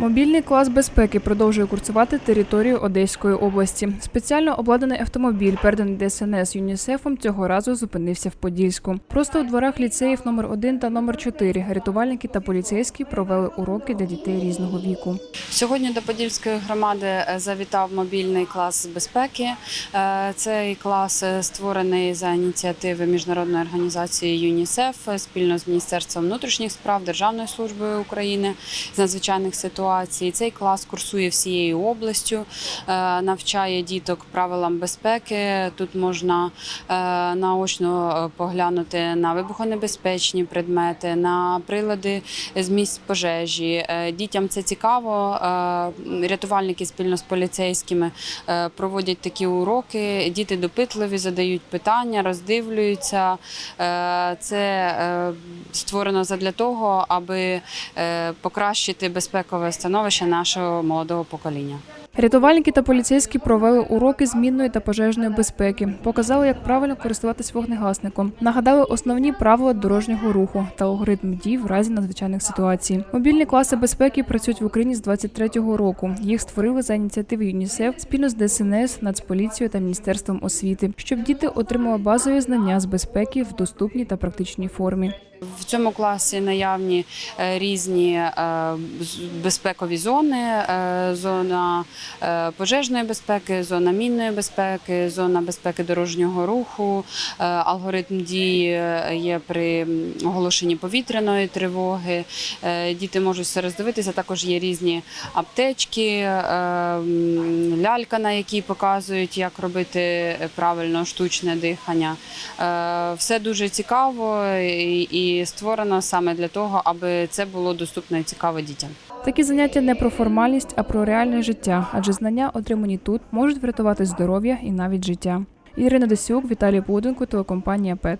Мобільний клас безпеки продовжує курсувати територію Одеської області. Спеціально обладнаний автомобіль, переданий ДСНС ЮНІСЕФом, цього разу зупинився в Подільську. Просто у дворах ліцеїв номер 1 та номер 4 рятувальники та поліцейські провели уроки для дітей різного віку. Сьогодні до Подільської громади е, завітав мобільний клас безпеки. Е, Цей клас е, створений за ініціативи міжнародної організації ЮНІСЕФ спільно з Міністерством внутрішніх справ Державною службою України з надзвичайних ситуацій. Цей клас курсує всією областю, навчає діток правилам безпеки. Тут можна наочно поглянути на вибухонебезпечні предмети, на прилади з місць пожежі. Дітям це цікаво. Рятувальники спільно з поліцейськими е, проводять такі уроки. Діти допитливі, задають питання, роздивлюються. Е, Це е, створено задля того, аби покращити безпекове становище нашого молодого покоління. Рятувальники та поліцейські провели уроки змінної та пожежної безпеки, показали, як правильно користуватись вогнегасником, нагадали основні правила дорожнього руху та алгоритм дій в разі надзвичайних ситуацій. Мобільні класи безпеки працюють в Україні з 23-го року. Їх створили за ініціативи ЮНІСЕФ спільно з ДСНС, Нацполіцією та Міністерством освіти, щоб діти отримали базові знання з безпеки в доступній та практичній формі. В цьому класі наявні е, різні е, безпекові зони: е, зона пожежної безпеки, зона мінної безпеки, зона безпеки дорожнього руху, алгоритм дії є при оголошенні повітряної тривоги. Діти можуть все роздивитися. Також є різні аптечки, лялька, на якій показують, як робити правильно штучне дихання. Все дуже цікаво і і створено саме для того, аби це було доступно і цікаво дітям. Такі заняття не про формальність, а про реальне життя, адже знання, отримані тут, можуть врятувати здоров'я і навіть життя. Ірина Десюк, Віталій Буденко, телекомпанія ПЕТ.